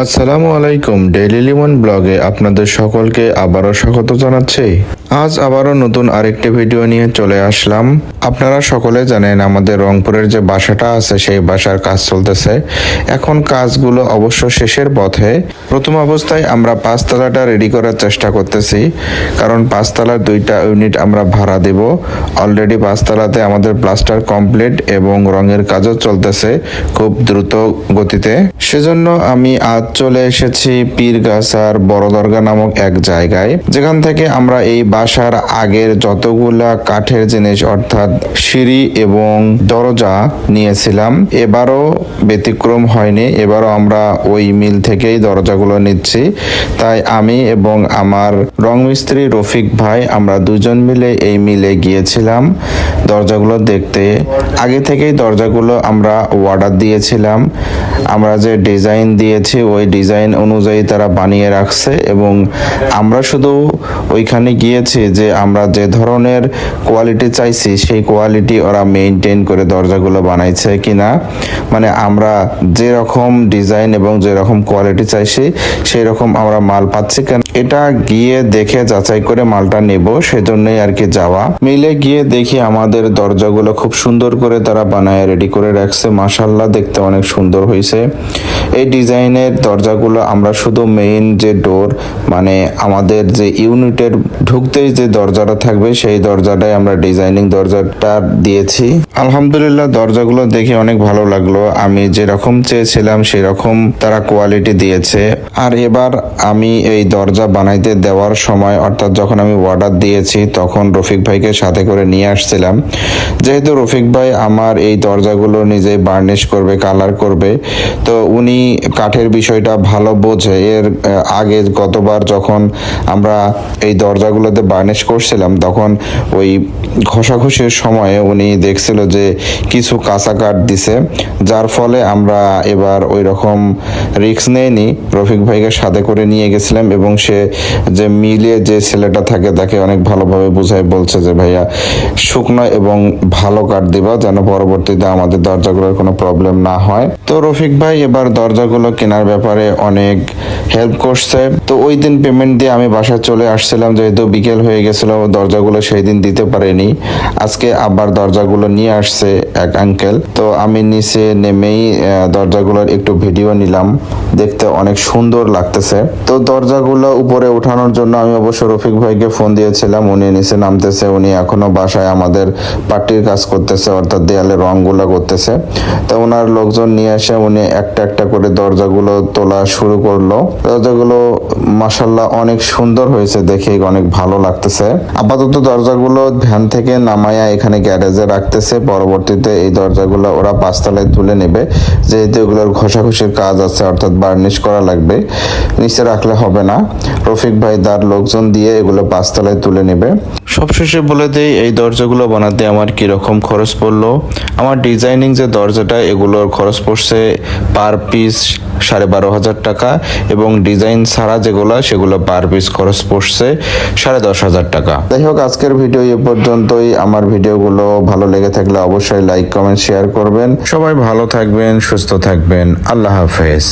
আসসালামু আলাইকুম ডেইলি লিমন ব্লগে আপনাদের সকলকে আবারও স্বাগত জানাচ্ছি। আজ আবারও নতুন আরেকটি ভিডিও নিয়ে চলে আসলাম। আপনারা সকলে জানেন আমাদের রংপুরের যে বাসাটা আছে, সেই বাসার কাজ চলতেছে। এখন কাজগুলো অবশ্য শেষের পথে। প্রথম অবস্থায় আমরা পাঁচতলাটা রেডি করার চেষ্টা করতেছি। কারণ পাঁচতলার দুইটা ইউনিট আমরা ভাড়া দেব। অলরেডি পাঁচতলাতে আমাদের প্লাস্টার কমপ্লিট এবং রঙের কাজও চলতেছে খুব দ্রুত গতিতে। সেজন্য আমি আজ চলে এসেছি পীরগাছার বড় দরগা নামক এক জায়গায়। যেখান থেকে আমরা এই বাসার আগের যতগুলা কাঠের জিনিস, অর্থাৎ সিঁড়ি এবং দরজা নিয়েছিলাম, এবারও ব্যতিক্রম হয়নি। এবারও আমরা ওই মিল থেকেই দরজাগুলো নিচ্ছি। তাই আমি এবং আমার রং মিস্ত্রি রফিক ভাই আমরা দুজন মিলে এই মিলে গিয়েছিলাম। দরজাগুলো দেখতে আগে থেকেই দরজাগুলো আমরা অর্ডার দিয়েছিলাম। আমরা যে ডিজাইন দিয়েছি ওই ডিজাইন অনুযায়ী তারা বানিয়ে রাখছে এবং আমরা শুধু ওইখানে গিয়েছি যে আমরা যে ধরনের কোয়ালিটি চাইছি, সেই কোয়ালিটি ওরা মেনটেন করে দরজাগুলো বানাইছে কিনা। মানে আমরা যেরকম ডিজাইন এবং যেরকম কোয়ালিটি চাইছি সেই রকম আমরা মাল পাচ্ছি কেন? এটা গিয়ে দেখে যাচাই করে মালটা নেব, সেজন্যই আর কি যাওয়া। মিলে গিয়ে দেখি আমাদের দরজাগুলো খুব সুন্দর করে তারা বানায় রেডি করে রাখছে। মাসাল্লাহ দেখতে অনেক সুন্দর হয়েছে এই ডিজাইনের দরজাগুলো আমরা শুধু মেইন যে ডোর মানে আমাদের যে ইউনিটের ঢুকতেই যে দরজাটা থাকবে, সেই দরজাটাই আমরা ডিজাইনিং দরজাটা দিয়েছি। আলহামদুলিল্লাহ, দরজাগুলো দেখে অনেক ভালো লাগল। আমি যেরকম চেয়েছিলাম, সেরকম তারা কোয়ালিটি দিয়েছে। আর এবার আমি এই দরজা বানাইতে দেওয়ার সময়, অর্থাৎ যখন আমি অর্ডার দিয়েছি, তখন রফিক ভাইকে সাথে করে নিয়ে আসছিলাম। যেহেতু রফিক ভাই আমার এই দরজাগুলো নিজে বার্নিশ করবে কালার করবে, তো উনি কাঠের বিষয়টা ভালো বোঝে। এর আগে গতবার যখন আমরা এই দরজাগুলোতে বার্নিশ করছিলাম, তখন ওই ঘষাঘষির সময়ে উনি দেখছিল যে কিছু কাঁচা কাঠ দিছে, যার ফলে আমরা এবার ওই রকম রিস্ক নেইনি। রফিক ভাইকে সাথে করে নিয়ে গেছিলাম এবং সে যে মিলে যে ছেলেটা থাকে তাকে অনেক ভালোভাবে বুঝাই বলছে যে, ভাইয়া, শুকনো এবং ভালো কাঠ দিবা যেন পরবর্তীতে আমাদের দরজাগুলোর কোনো প্রবলেম না হয়। তো রফিক ভাই এবার দরজাগুলো কেনার ব্যাপারে অনেক হেল্প করছে। তো ওই দিন পেমেন্ট দিয়ে আমি বাসায় চলে আসছিলাম, যেহেতু বিকেল হয়ে গেছিল, দরজাগুলো সেই দিন দিতে পারেনি। আজকে আবার দরজাগুলো নিয়ে আসছে এক আঙ্কেল তো আমি নিচে নেমেই দরজাগুলোর একটু ভিডিও নিলাম। দেখতে অনেক সুন্দর লাগতেছে। তো দরজাগুলো উপরে ওঠানোর জন্য আমি অবশ্য রফিক ভাইকে ফোন দিয়েছিলাম। উনি নিচে নামতেছে, উনি এখনও বাসায় আমাদের পার্টির কাজ করতেছে, অর্থাৎ দেয়ালে রংগুলো করতেছে। তো ওনার লোকজন নিয়ে এসে উনি একটা একটা করে দরজাগুলো তোলা শুরু করল। দরজাগুলো মাসাল্লাহ অনেক সুন্দর হয়েছে দেখে অনেক ভালো লাগতেছে। আপাতত দরজাগুলো ভ্যান থেকে নামায়া এখানে গ্যারেজে রাখতেছে। পরবর্তীতে এই দরজাগুলো ওরা পাঁচতলায় তুলে নেবে। যেহেতু এগুলোর ঘষাঘষির কাজ আছে, অর্থাৎ বার্নিশ করা লাগবে। নিচে রাখলে হবে না। রফিক ভাই তার লোকজন দিয়ে এগুলো পাঁচতলায় তুলে নেবে। সবশেষে বলে দেই, এই দরজাগুলো বানাতে আমার কীরকম খরচ পড়ল? আমার ডিজাইনিং যে দরজাটা, এগুলোর খরচ পড়ছে পার পিস সাড়ে বারো হাজার টাকা এবং ডিজাইন ছাড়া যেগুলো সেগুলো পার পিস খরচ পড়ছে সাড়ে দশ হাজার টাকা। যাই হোক আজকের ভিডিও এ পর্যন্তই। আমার ভিডিওগুলো ভালো লেগে থাকলে অবশ্যই লাইক কমেন্ট শেয়ার করবেন। সবাই ভালো থাকবেন সুস্থ থাকবেন। আল্লাহ হাফেজ।